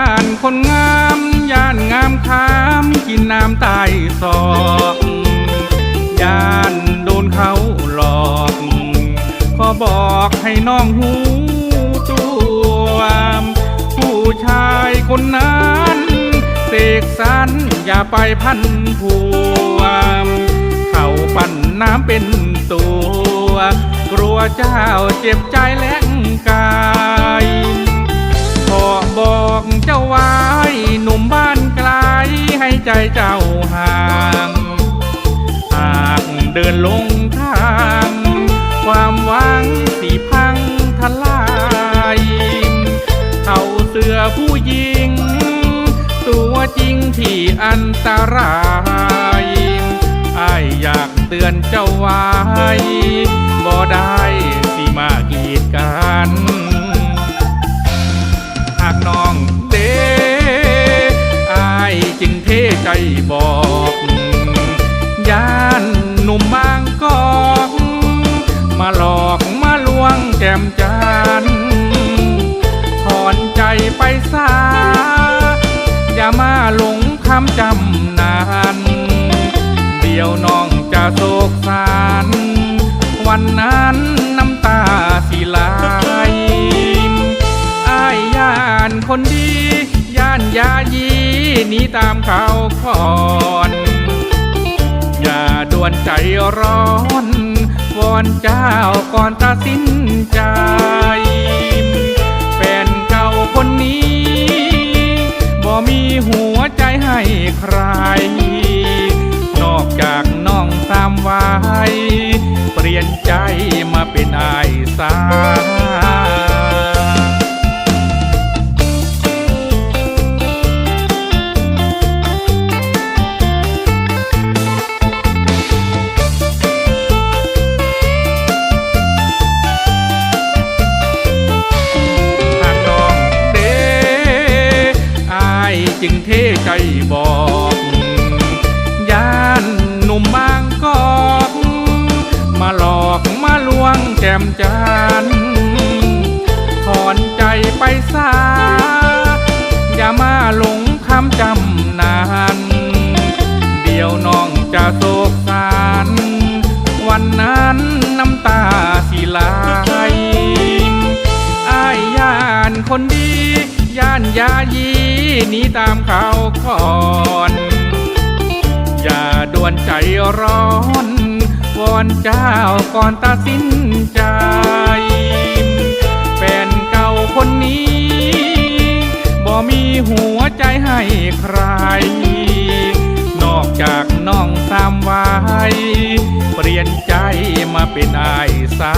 ายานคนงามย่านงามคามกินน้ำตายศอกย่านโดนเขาหลอก ขอบอกให้น้องหูตัวผู้ชายคนนั้นเสกสรรอย่าไปพันผัวเขาปั่นน้ำเป็นตัวกลัวเจ้าเจ็บใจแหลงกาย บอกเจ้าไว้หนุ่มบ้านไกลให้ใจเจ้าห่างหากเดินลงทาง ความหวังสีพังทลายเขาเสือผู้หญิง ตัวจริงที่อันตรายไออยากเตือนเจ้าไว้ จึงเทใจบอกย่านหนุ่มบางกอกมาหลอกมาลวงแก้มจันถอนใจไปซาอย่ามาหลงคำจำนานเดี๋ยวน้องจะโศกสารวันนั้น คอน อย่าด่วนใจร้อนวอนเจ้าก่อนตัดสินใจแฟนเก่าคนนี้บ่มีหัวใจให้ใคร นอกจากน้องสามวายเปลี่ยนใจมาเป็นอายสา จึงเทใจบอกย่านหนุ่มบางกอกมาหลอกมาลวงแก้มจันถอนใจไปซาอย่ามาหลงคำจำนาน เดี๋ยวน้องจะโศกสาร วันนั้นน้ำตาสิไหลอายย่านคนดีย่านยายี หนีตามเขาก่อน อย่าด่วนใจร้อนวอนเจ้าก่อนตัดสินใจแฟนเก่าคนนี้บ่มีหัวใจให้ใคร นอกจากน้องสามวายเปลี่ยนใจมาเป็นอายสา